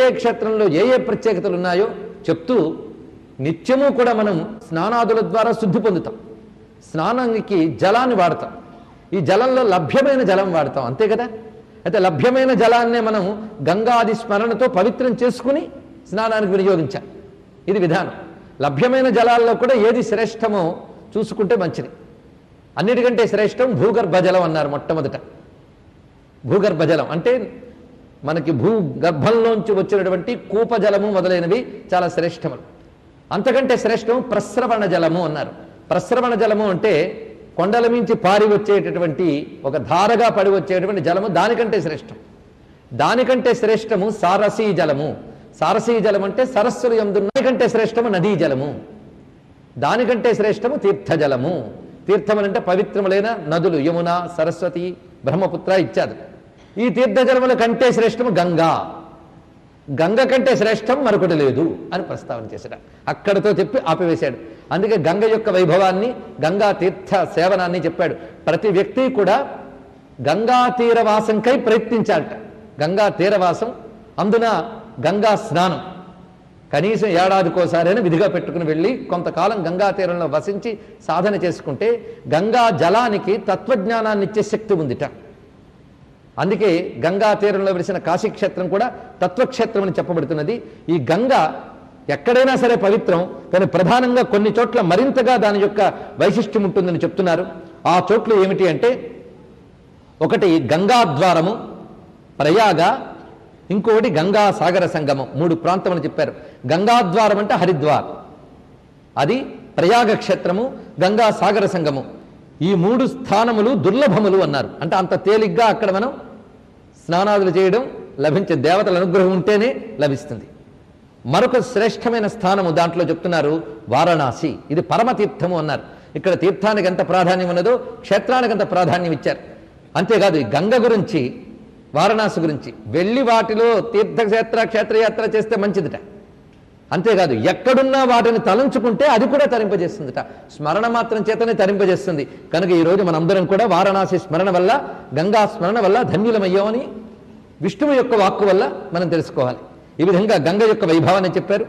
ఏ క్షేత్రంలో ఏ ఏ ప్రత్యేకతలు ఉన్నాయో చెప్తూ నిత్యము కూడా మనం స్నానాదుల ద్వారా శుద్ధి పొందుతాం. స్నానానికి జలాన్ని వాడతాం. ఈ జలంలో లభ్యమైన జలం వాడతాం. అంతే కదా? అయితే లభ్యమైన జలాన్నే మనం గంగాది స్మరణతో పవిత్రం చేసుకుని స్నానానికి వినియోగించాలి. ఇది విధానం. లభ్యమైన జలాల్లో కూడా ఏది శ్రేష్టమో చూసుకుంటే మంచిది. అన్నిటికంటే శ్రేష్టం భూగర్భ జలం అన్నారు మొట్టమొదట. భూగర్భ జలం అంటే మనకి భూగర్భంలోంచి వచ్చినటువంటి కూపజలము మొదలైనవి చాలా శ్రేష్టములు. అంతకంటే శ్రేష్టం ప్రస్రవణ జలము అన్నారు. ప్రస్రవణ జలము అంటే కొండల మించి పారి వచ్చేటటువంటి ఒక ధారగా పడి వచ్చేటువంటి జలము దానికంటే శ్రేష్టం. దానికంటే శ్రేష్టము సారసీ జలము. సారసీ జలం అంటే సరస్సులు ఎందున్న దానికంటే శ్రేష్టము నదీ జలము. దానికంటే శ్రేష్టము తీర్థజలము తీర్థములంటే పవిత్రములైన నదులు యమున సరస్వతి బ్రహ్మపుత్ర ఇత్యాది ఈ తీర్థజలముల కంటే శ్రేష్టము గంగా. గంగ కంటే శ్రేష్టం మరొకటి లేదు అని ప్రస్తావన చేశాడు. అక్కడితో చెప్పి ఆపివేశాడు. అందుకే గంగ యొక్క వైభవాన్ని గంగా తీర్థ సేవనాన్ని చెప్పాడు. ప్రతి వ్యక్తి కూడా గంగా తీరవాసంకై ప్రయత్నించాలట. గంగా తీరవాసం అందున గంగా స్నానం. కనీసం ఏడాదికోసారైనా విధిగా పెట్టుకుని వెళ్ళి కొంతకాలం గంగా తీరంలో వసించి సాధన చేసుకుంటే గంగా జలానికి తత్వజ్ఞానాన్ని ఇచ్చే శక్తి ఉందిట. అందుకే గంగా తీరంలో వెలిసిన కాశీక్షేత్రం కూడా తత్వక్షేత్రం అని చెప్పబడుతున్నది. ఈ గంగ ఎక్కడైనా సరే పవిత్రం కానీ ప్రధానంగా కొన్ని చోట్ల మరింతగా దాని యొక్క వైశిష్ట్యం ఉంటుందని చెప్తున్నారు. ఆ చోట్లు ఏమిటి అంటే ఒకటి గంగాద్వారము ప్రయాగ ఇంకొకటి గంగా సాగర సంగమం మూడు ప్రాంతములు చెప్పారు. గంగాద్వారం అంటే హరిద్వార్. అది ప్రయాగ క్షేత్రము గంగా సాగర సంగమం. ఈ మూడు స్థానములు దుర్లభములు అన్నారు. అంటే అంత తేలిగ్గా అక్కడ మనం స్నానాదులు చేయడం లభించే దేవతల అనుగ్రహం ఉంటేనే లభిస్తుంది. మరొక శ్రేష్టమైన స్థానము దాంట్లో చెప్తున్నారు వారణాసి. ఇది పరమతీర్థము అన్నారు. ఇక్కడ తీర్థానికి ఎంత ప్రాధాన్యం ఉన్నదో క్షేత్రానికి ఎంత ప్రాధాన్యం ఇచ్చారు. అంతేకాదు ఈ గంగ గురించి వారణాసి గురించి వెళ్ళి వాటిలో తీర్థక్షేత్ర క్షేత్రయాత్ర చేస్తే మంచిదిట. అంతేకాదు ఎక్కడున్నా వాటిని తలంచుకుంటే అది కూడా తరింపజేస్తుందిట. స్మరణ మాత్రం చేతనే తరింపజేస్తుంది. కనుక ఈరోజు మనందరం కూడా వారణాసి స్మరణ వల్ల గంగా స్మరణ వల్ల ధన్యులమయ్యామని విష్ణువు యొక్క వాక్కు వల్ల మనం తెలుసుకోవాలి. ఈ విధంగా గంగ యొక్క వైభవాన్ని చెప్పారు.